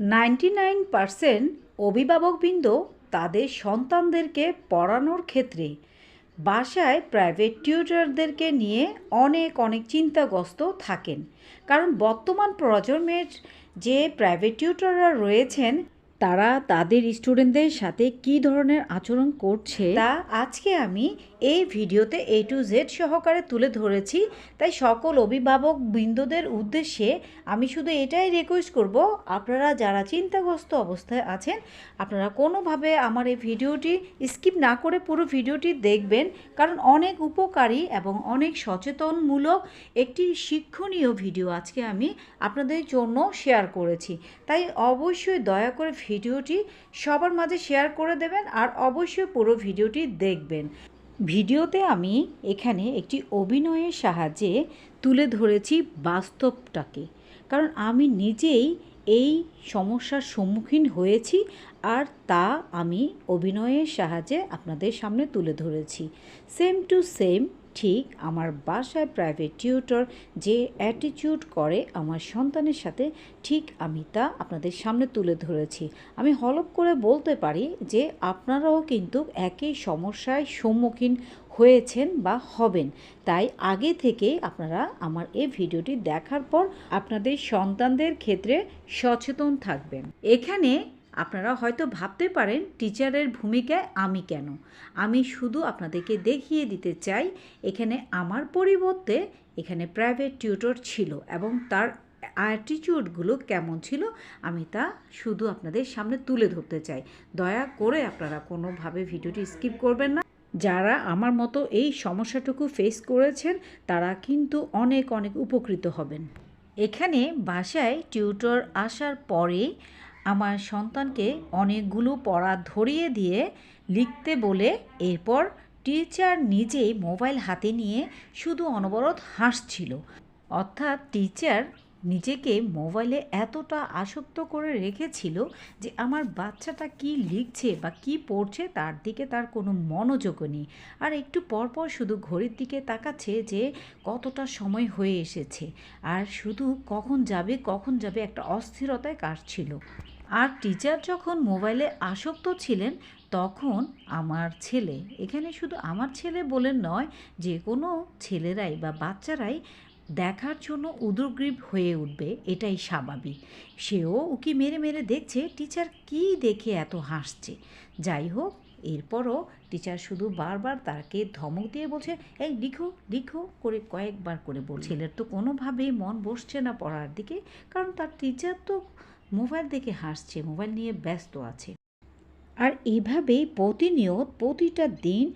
Ninety nine percent অভিভাবকবৃন্দ তাদের সন্তানদেরকে পড়ানোর ক্ষেত্রে বাসায় প্রাইভেট টিউটরদেরকে নিয়ে অনেক অনেক চিন্তাগ্রস্ত থাকেন। কারণ বর্তমান প্রজন্মের যে প্রাইভেট টিউটররা রয়েছেন তারা তাদের স্টুডেন্টদের সাথে কী ধরনের আচরণ করছে তা আজকে আমি এই ভিডিওতে এ টু জেড সহকারে তুলে ধরেছি। তাই সকল অভিভাবক বৃন্দদের উদ্দেশ্যে আমি শুধু এটাই রিকোয়েস্ট করব, আপনারা যারা চিন্তাগ্রস্ত অবস্থায় আছেন, আপনারা কোনোভাবে আমার এই ভিডিওটি স্কিপ না করে পুরো ভিডিওটি দেখবেন। কারণ অনেক উপকারী এবং অনেক সচেতনমূলক একটি শিক্ষণীয় ভিডিও আজকে আমি আপনাদের জন্য শেয়ার করেছি। তাই অবশ্যই দয়া করে ভিডিওটি সবার মাঝে শেয়ার করে দেবেন আর অবশ্যই পুরো ভিডিওটি দেখবেন। ভিডিওতে আমি এখানে একটি অভিনয়ের সাহায্যে তুলে ধরেছি বাস্তবটাকে। কারণ আমি নিজেই এই সমস্যার সম্মুখীন হয়েছি আর তা আমি অভিনয়ের সাহায্যে আপনাদের সামনে তুলে ধরেছি। সেম টু সেম ঠিক আমার বাসায় প্রাইভেট টিউটর যে অ্যাটিটিউড করে আমার সন্তানের সাথে, ঠিক আমি তা আপনাদের সামনে তুলে ধরেছি। আমি হলপ করে বলতে পারি যে আপনারাও কিন্তু একই সমস্যায় সম্মুখীন হয়েছেন বা হবেন। তাই আগে থেকে আপনারা আমার এই ভিডিওটি দেখার পর আপনাদের সন্তানদের ক্ষেত্রে সচেতন থাকবেন। এখানে আপনারা হয়তো ভাবতে পারেন, টিচারের ভূমিকায় আমি কেন? আমি শুধু আপনাদেরকে দেখিয়ে দিতে চাই, এখানে আমার পরিবর্তে এখানে প্রাইভেট টিউটর ছিল এবং তার অ্যাটিটিউডগুলো কেমন ছিল, আমি তা শুধু আপনাদের সামনে তুলে ধরতে চাই। দয়া করে আপনারা কোনোভাবে ভিডিওটি স্কিপ করবেন না। যারা আমার মতো এই সমস্যাটুকু ফেস করেছেন, তারা কিন্তু অনেক অনেক উপকৃত হবেন। এখানে বাসায় টিউটর আসার পরে আমার সন্তানকে অনেকগুলো পড়া ধরিয়ে দিয়ে লিখতে বলে এরপর টিচার নিজেই মোবাইল হাতে নিয়ে শুধু অনবরত হাসছিল। অর্থাৎ টিচার নিজেকে মোবাইলে এতটা আসক্ত করে রেখেছিল যে আমার বাচ্চাটা কি লিখছে বা কি পড়ছে তার দিকে তার কোনো মনোযোগও নেই। আর একটু পরপর শুধু ঘড়ির দিকে তাকাচ্ছে যে কতটা সময় হয়ে এসেছে। আর শুধু কখন যাবে কখন যাবে একটা অস্থিরতায় কাটছিল। আর টিচার যখন মোবাইলে আসক্ত ছিলেন, তখন আমার ছেলে, এখানে শুধু আমার ছেলে বলে নয়, যে কোনো ছেলেরাই বা বাচ্চারাই দেখার জন্য উদগ্রীব হয়ে উঠবে, এটাই স্বাভাবিক। সেও উকি মেরে মেরে দেখছে টিচার কী দেখে এত হাসছে। যাই হোক, এরপরও টিচার শুধু বারবার তাকে ধমক দিয়ে বলছে, এই লিখো লিখো, করে কয়েকবার করে বল ছেলের তো কোনোভাবেই মন বসছে না পড়ার দিকে, কারণ তার টিচার তো মোবাইল দেখে হাসছে, মোবাইল নিয়ে ব্যস্ত আছে। আর এভাবেই প্রতিনিয়ত প্রতিটা দিন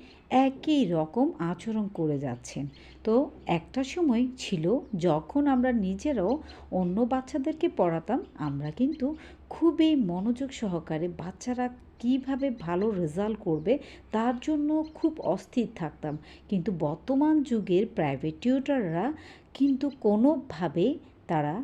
একই রকম আচরণ করে যাচ্ছেন। তো একটা সময় ছিল যখন আমরা নিজেরাও অন্য বাচ্চাদেরকে পড়াতাম, আমরা কিন্তু খুবই মনোযোগ সহকারে বাচ্চারা কীভাবে ভালো রেজাল্ট করবে তার জন্য খুব অস্থির থাকতাম। কিন্তু বর্তমান যুগের প্রাইভেট টিউটাররা কিন্তু কোনোভাবেই তারা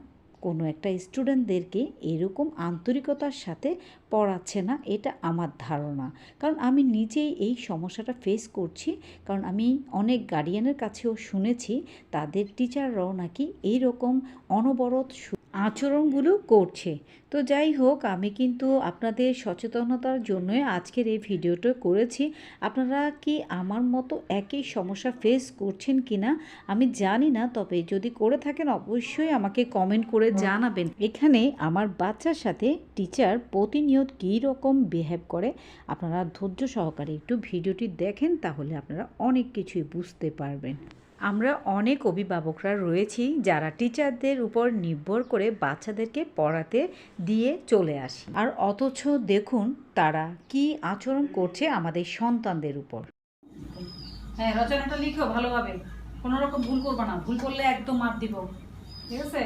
কোনো একটা স্টুডেন্টদেরকে এরকম আন্তরিকতার সাথে পড়াচ্ছে না, এটা আমার ধারণা। কারণ আমি নিজেই এই সমস্যাটা ফেস করছি, কারণ আমি অনেক গার্ডিয়ানের কাছেও শুনেছি, তাদের টিচাররাও নাকি এইরকম অনবরত আচরণগুলো করছে। তো যাই হোক আমি কিন্তু আপনাদের সচেতনতার জন্যই আজকের এই ভিডিওটা করেছি। আপনারা কি আমার মতো একই সমস্যা ফেস করছেন কি না আমি জানি না তবে যদি করে থাকেন অবশ্যই আমাকে কমেন্ট করে জানাবেন। এখানে আমার বাচ্চার সাথে টিচার প্রতিনিয়ত কী রকম বিহেভ করে আপনারা ধৈর্য সহকারে একটু ভিডিওটি দেখেন তাহলে আপনারা অনেক কিছুই বুঝতে পারবেন। আমরা অনেক অভিভাবকরা রয়েছি যারা টিচারদের উপর নির্ভর করে বাচ্চাদেরকে পড়াতে দিয়ে চলে আসি। আর অথচ দেখুন তারা কি আচরণ করছে আমাদের সন্তানদের উপর। হ্যাঁ রচনাটা লিখো ভালোভাবে কোনো রকম ভুল করবা না। ভুল করলে একদম মাপ দিব। ঠিক আছে?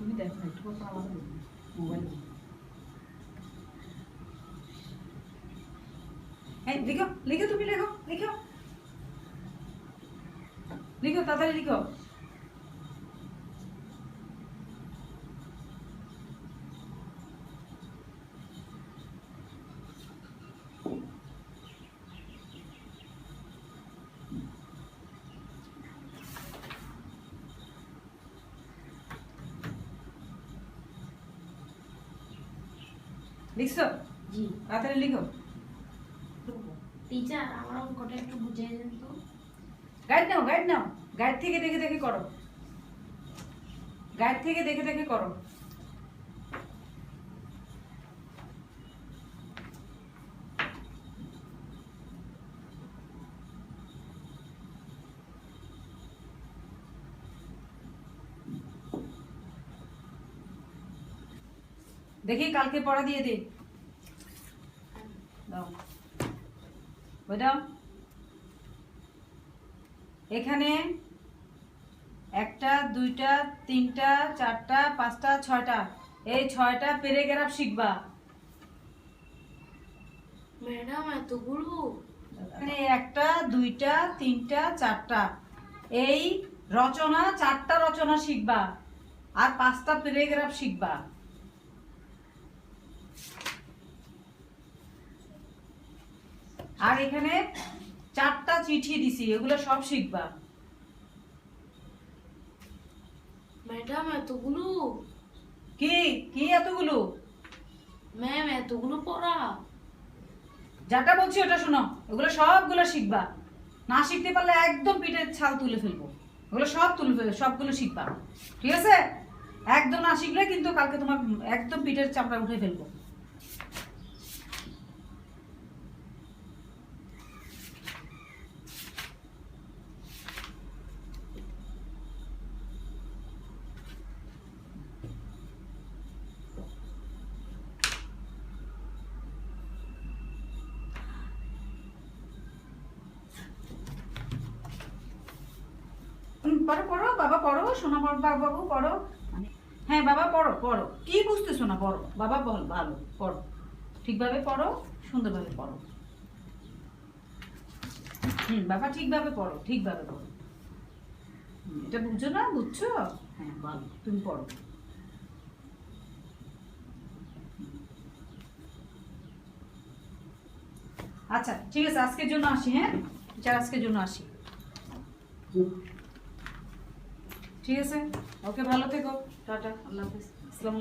তুমি দেখো একটু পর পর আমাকে দেখবে। মোবাইল হ্যাঁ লিখো লিখো তুমি লেখো লিখো লিখো তাড়াতাড়ি লিখো লিখছো? জি। তাড়াতাড়ি লিখো। টিচার আমার অঙ্কটা একটু বুঝিয়ে দেন তো। গাইড নাও গাইড নাও। গাইড থেকে দেখে দেখে করো। গাইড থেকে দেখে দেখে করো। দেখি কালকে পড়া দিয়ে দে দাও। এখানে একটা দুইটা তিনটা চারটা পাঁচটা ছয়টা। এই ছয়টা প্যারাগ্রাফ শিখবা। ম্যাডাম এখানে একটা দুইটা তিনটা চারটা। এই রচনা চারটা রচনা শিখবা। আর পাঁচটা প্যারাগ্রাফ শিখবা। আর এখানে চারটা চিঠি দিছি এগুলো সব শিখবা। ম্যাডাম এতগুলো? কি? কি এতগুলো? ম্যাম এতগুলো পড়া। যাটা বলছি ওটা শোনো ওগুলো সবগুলো শিখবা। না শিখতে পারলে একদম পিঠের ছাল তুলে ফেলব। ওগুলো সব তুলে ফেলব সবগুলো শিখবা। ঠিক আছে? একদম না শিখলে কিন্তু কালকে তোমার একদম পিঠের চামড়া উঠে ফেলব হুম, পড়ো পড়ো, বাবা পড়ো, সোনা বাবু পড়ো। হ্যাঁ বাবা পড়ো পড়ো। কি বুঝতেছো না পড়ো। বাবা বল, ভালো, পড়ো। ঠিকভাবে পড়ো, সুন্দরভাবে পড়ো। হুম, বাবা ঠিকভাবে পড়ো ঠিকভাবে পড়ো। এটা বুঝছ না? বুঝছ? হ্যাঁ ভালো, তুমি পড়ো। আচ্ছা ঠিক আছে, আজকের জন্য আসি হ্যাঁ? আজকের জন্য আসি। ঠিক আছে? ওকে ভালো থেকো। টাটা আল্লাহ হাফিজ।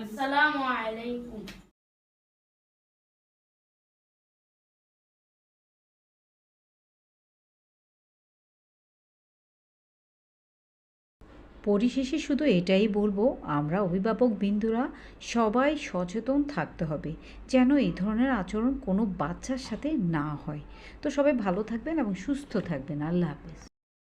আসসালামু আলাইকুম। আলাইকুম। পরিশেষে শুধু এটাই বলব আমরা অভিভাবক বিন্দুরা সবাই সচেতন থাকতে হবে যেন এই ধরনের আচরণ কোনো বাচ্চার সাথে না হয়। তো সবাই ভালো থাকবেন এবং সুস্থ থাকবেন। আল্লাহ হাফেজ।